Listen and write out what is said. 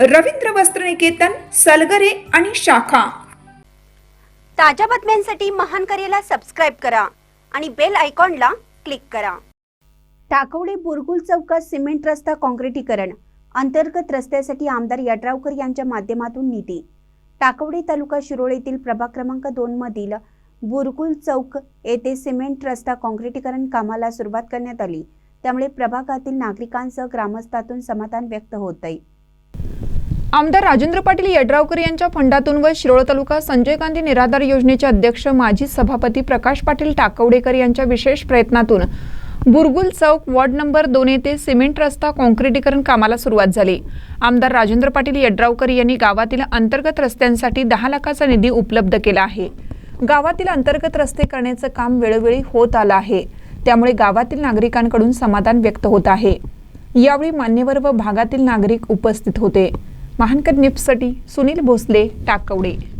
रवींद्र वस्त्रनिकेतन सलगरे आणि शाखा. ताज्या बातम्यांसाठी महान करेला सबस्क्राईब करा आणि बेल आयकॉनला क्लिक करा. टाकवडे बुरगुल चौकात सिमेंट रस्ता काँक्रिटीकरण अंतर्गत रस्त्यासाठी आमदार यड्रावकर यांच्या माध्यमातून निधी. टाकवडे तालुका शिरोळ येथील प्रभाग क्रमांक दोन मधील बुरगुल चौक येथे सिमेंट रस्ता काँक्रिटीकरण कामाला सुरुवात करण्यात आली. त्यामुळे प्रभागातील नागरिकांसह ग्रामस्थातून समाधान व्यक्त होत आहे आमदार राजेंद्र पाटील यड्रावकर यांच्या फंडातून व शिरोळ तालुका संजय गांधी निराधार योजनेचे अध्यक्ष माजी सभापती प्रकाश पाटील टाकवडेकर यांच्या विशेष प्रयत्नातून बुरगुल चौक वॉर्ड नंबर दोन येथे सिमेंट रस्ता काँक्रिटीकरण कामाला सुरुवात झाली. आमदार राजेंद्र पाटील यड्रावकर यांनी गावातील अंतर्गत रस्त्यांसाठी दहा लाखाचा निधी उपलब्ध केला आहे. गावातील अंतर्गत रस्ते करण्याचं काम वेळोवेळी होत आलं आहे. त्यामुळे गावातील नागरिकांकडून समाधान व्यक्त होत आहे. यावेळी मान्यवर व भागातील नागरिक उपस्थित होते. महानकर निप्ससाठी सुनील भोसले टाकवडे.